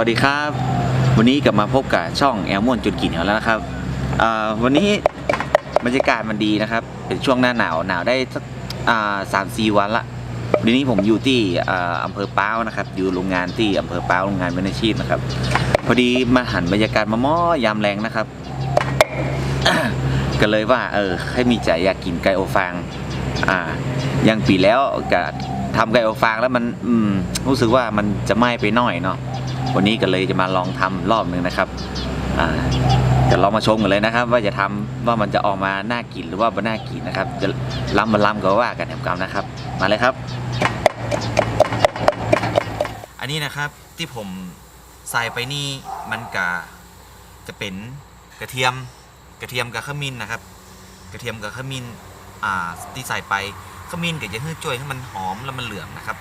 สวัสดีครับ วันนี้กลับมาพบกับช่องแอลมอนจุดกี่นแล้วนะครับวันนี้บรรยากาศมันดีนะครับ เป็นช่วงหน้าหนาวหนาวได้สักสามสี่วันละวันนี้ผมอยู่ที่อำเภอป้าวนะครับ อยู่โรงงานที่อำเภอป้าวโรงงานเวนชีพนะครับ พอดีมาหันบรรยากาศมาม้อยามแรงนะครับก็เลยว่าเออให้มีใจอยากกินไก่โอฟางอ่ายังปีแล้วก็ทำไก่โอฟางแล้วมันอืมรู้สึกว่ามันจะไหม้ไปหน่อยเนาะ วันนี้ก็เลยจะมาลองทำรอบหนึ่งนะครับอ่าเดี๋ยวเรามาชมกันเลยนะครับ ว่าจะทำว่ามันจะออกมาหน่ากินหรือว่าไม่น่ากินนะครับ จะล้ำมาล้ำก็ว่ากันแถมกรรมนะครับ มาเลยครับ อันนี้นะครับที่ผมใส่ไปนี่มันกะจะเป็นกระเทียมกระเทียมกับขมิ้นนะครับ กระเทียมกับขมิ้นอ่าที่ใส่ไปขมิ้นก็จะให้ช่วยให้มันหอมแล้วมันเหลืองนะครับ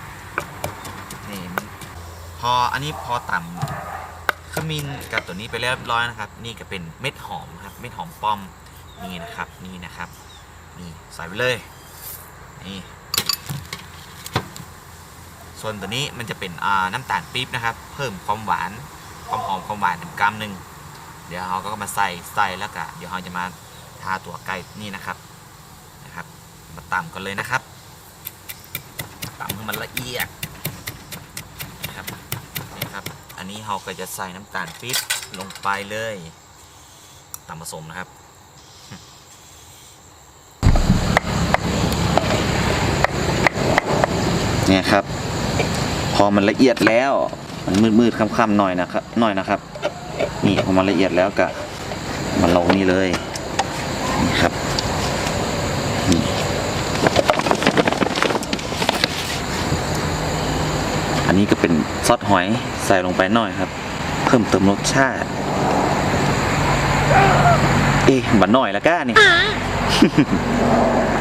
พออันนี้พอต่ำขมิ้นกับตัวนี้ไปเรียบร้อยนะครับ นี่ก็เป็นเม็ดหอมครับ เม็ดหอมป้อมนี่นะครับนี่นะครับนี่ใส่ไปเลยนี่ส่วนตัวนี้มันจะเป็นน้ำตาลปี๊บนะครับ เพิ่มความหวานความหอมความหวานถึงกรัมหนึ่งเดี๋ยวเราก็มาใส่ใส่แล้วก็เดี๋ยวเราจะมาทาตัวไก่นี่นะครับนะครับ มาตำกันเลยนะครับตำให้มันละเอียด นะครับนี่ครับ อั นี้เราก็จะใส่น้ำตาลปี๊บลงไปเลยตามผสมนะครับเนี่ยครับ พอมันละเอียดแล้ว มันมืดๆค่ำๆหน่อยนะครับหน่อยนะครับ นี่พอมันละเอียดแล้วก็มาลงนี่เลยนี่ครับ อันนี้ก็เป็นซอสหอยใส่ลงไปหน่อยครับ เพิ่มเติมรสชาติ เอ๊ะบันหน่อยละก้านี่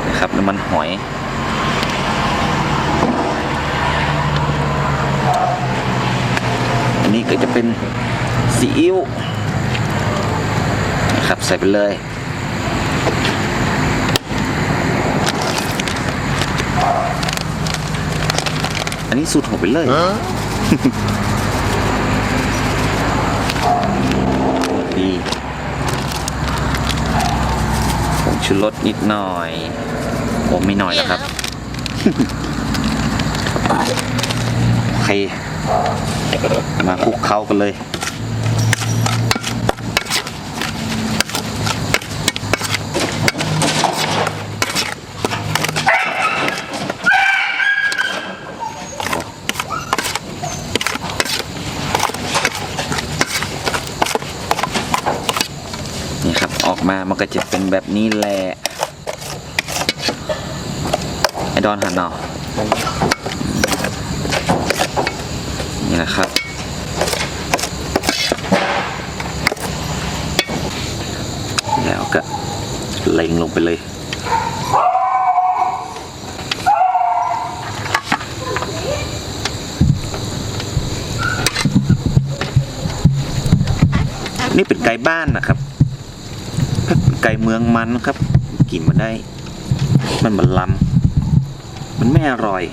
นะครับน้ำมันหอยอันนี้ก็จะเป็นซีอิ๊วนะครับใส่ไปเลย นนี้สูตรผมไปเลยดีผมชูรสนิดหน่อย ผมไม่หน่อยนะครับโอเคมาคลุกเคล้ากันเลย นี่ครับ ออกมามันก็จะเป็น แบบนี้แหละไอดอนหันเนาะนี่นะครับแล้วก็เล็งลงไปเลยนี่เป็นไก่บ้านนะครับ ไก่เมืองมันครับกินมันได้ มันมันลำมันไม่อร่อย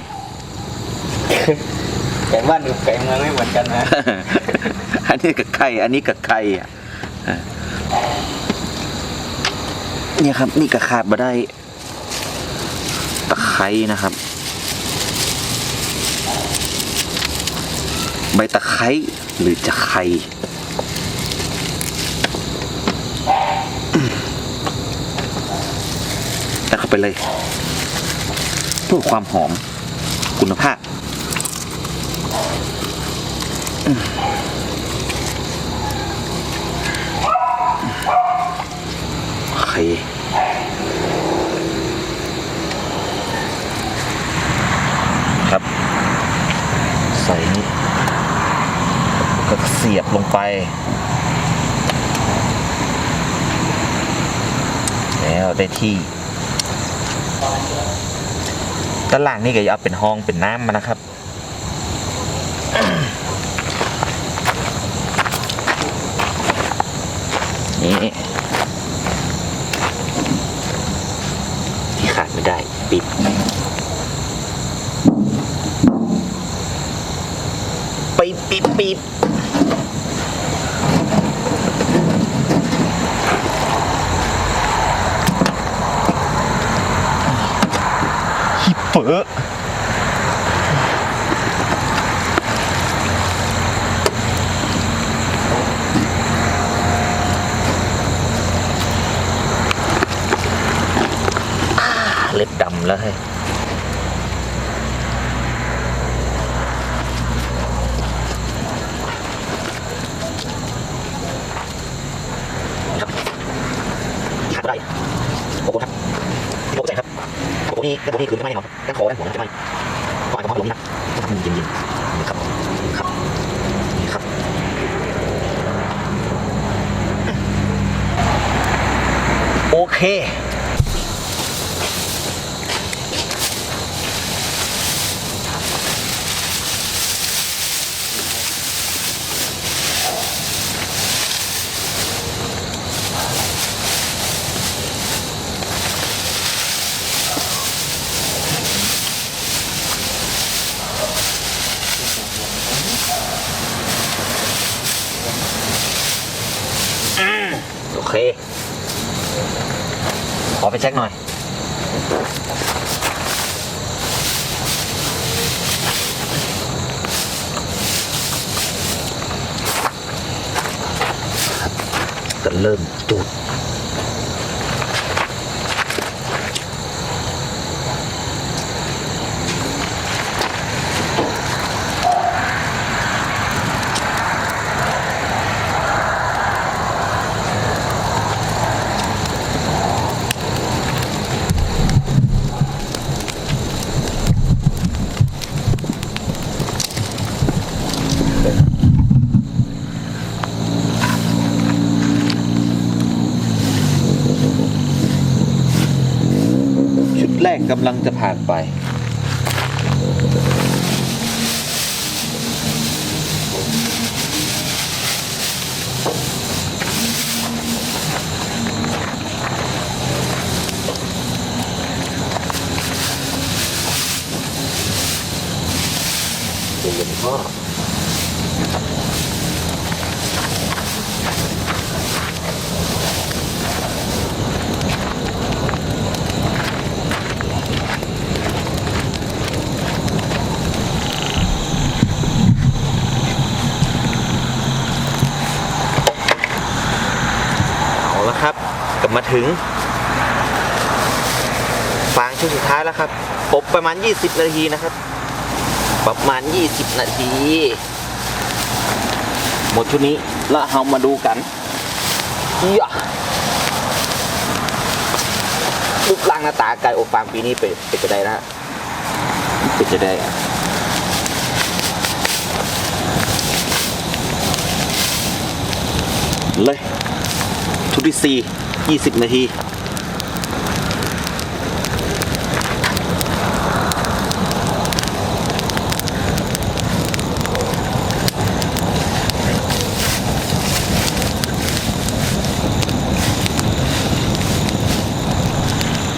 ไก่บ้านกับไก่เมืองไม่เหมือนกันนะ อันนี้กับไข่อันนี้กับไข่อะอะเนี่ยครับ นี่ก็ขาดมาได้ ตะไคร้นะครับ ใบตะไคร้หรือจะไข่แเข้าไปเลยเพื่อความหอมคุณภาพโอเครับ ใส่นี่ก็เสียบลงไปแล้วได้ที่ ด้านล่างนี่ก็จะเอาเป็นห้องเป็นน้ำมานะครับนี่ที่ขาดไม่ได้ปิด ปิดปิดปิด เปื้อเล็บดำแล้วให้ย ครับขาดได้โอ้โหครับโอ้โหแสงครับโอ้โหนี่ด้านบนนี่คือไม่ไหม้แน่นอนด้านคอด้านหัวจะไหม้ก็อาจจะมองลงนี่นะเย็นๆนี่ครับครับนี่ครับ โอเคโอเค ขอไปเช็คหน่อย ก็เริ่มจุด แรกกำลังจะผ่านไปเย็นพ่อเอาละครับ กลับ มาถึงฟางชุดสุดท้ายแล้วครับอบประมาณ 20 นาทีนะครับ ประมาณ 20 นาที หมดชุดนี้แล้วเรามาดูกันเหี้ยรูปร่างหน้าตาไก่อบฟางปีนี้เป็นเป็นจะได้นะเป็นจะได้เลยชุดที่สี่ ยี่สิบนาที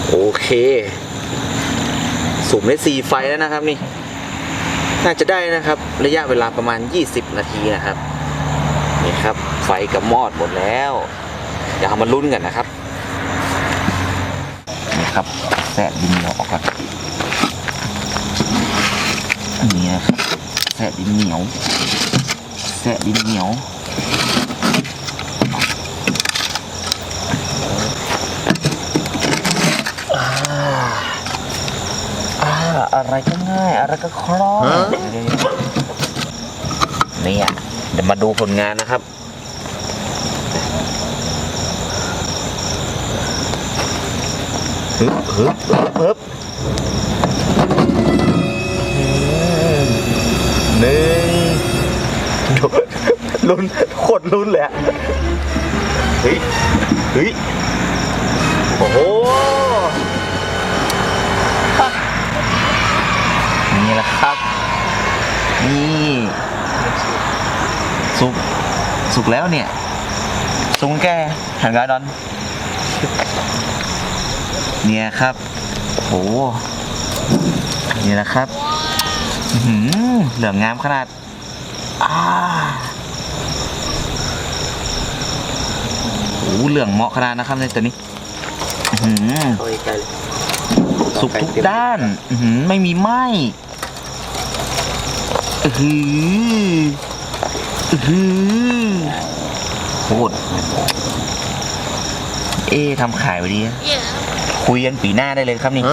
โอเคสุ่มได้สี่ไฟแล้วนะครับนี่ น่าจะได้นะครับ ระยะเวลาประมาณ 20 นาทีนะครับ นี่ครับ ไฟกับมอดหมดแล้ว เดี๋ยวเอามาลุ้นกันนะครับนี่ครับแสะดินเหนียวออกก่อนอันนี้นะครับแสะดินเหนียวแสะดินเหนียวอ่าอะไรก็ง่าย อะไรก็คล่องนี่อะเดี๋ยวมาดูผลงานนะครับ ฮึบฮึบฮึบฮึบหนึ่งลุ้นโคตรลุ้นเลยอะเฮ้ยเฮ้ยโอ้โหนี่แหละครับ นี่สุกสุกแล้วเนี่ยสุกแกหันกาดอน เนี่ยครับโอ้นี่แหละครับหือเหลืองงามขนาดอ่าโอ้เหลืองเหมาะขนาดนะครับในตัวนี้หือเอาไกลเลยสุกทุกด้านหือไม่มีไหมอือหืออือหือโคตรเอ๊ทำขายไว้ดีนะ คุยกันปีหน้าได้เลยครับนี่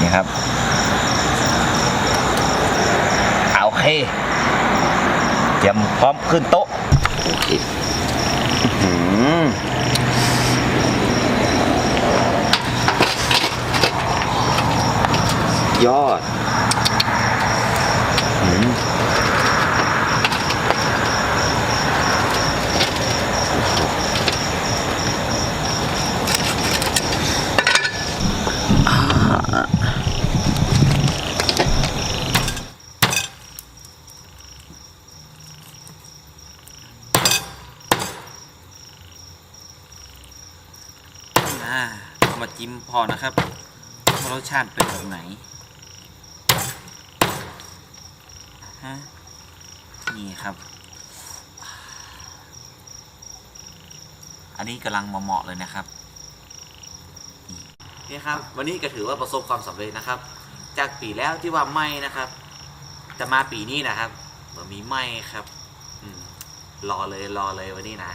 นี่ครับเอาโอเคเตรียมพร้อมขึ้นโต๊ะโอเคอื้อหือยอดอื้อหืออ่าเอา มาจิ้มพอนะครับว่ารสชาติเป็นแบบไหนฮะนี่ครับ อันนี้กำลังเหมาะเลยนะครับ นี่ครับวันนี้ก็ถือว่าประสบความสำเร็จนะครับ จากปีแล้วที่ว่าไม้นะครับจะมาปีนี้นะครับเหมือนมีไหม้ครับอืมรอเลยรอเลยวันนี้นะ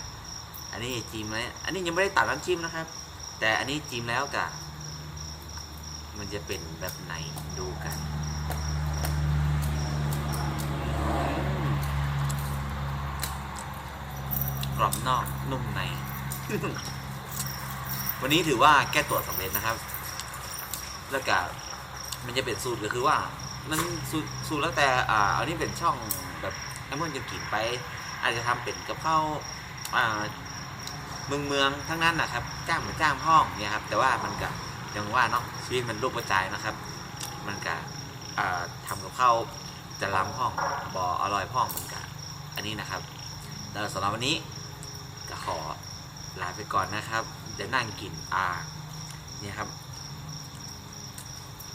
อันนี้จิ้มแล้วอันนี้ยังไม่ได้ตัดน้ำจิ้มนะครับ แต่อันนี้จิ้มแล้วกะมันจะเป็นแบบไหนดูกันกรอบนอกนุ่มใน วันนี้ถือว่าแก้ตัวสำเร็จนะครับ แล้วก็มันจะเป็นสูตรก็คือว่า มันสูตรสูตรแล้วแต่อ่าอันนี้เป็นช่องแบบไอ้มันจะกินไป อาจจะทำเป็นกะเพราอ่าเมืองเมืองทั้งนั้นนะครับ จ้างเหมือนจ้างห้องเนี่ยครับแต่ว่ามันก็ยังว่าเนาะชีวิตมันลูกกระจายนะครับ มันก็อ่าทำกับข้าวจะล้ำห้องบออร่อยห้องเหมือนกันอันนี้นะครับแล้วสำหรับวันนี้ก็ขอลาไปก่อนนะครับ จะนั่งกินอ่าเนี่ยครับ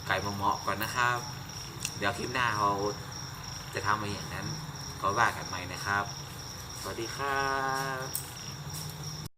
ไก่มะเหมาะก่อนนะครับ เดี๋ยวคลิปหน้าเราจะทำมาอย่างนั้นก็ว่ากันใหม่นะครับ สวัสดีครับ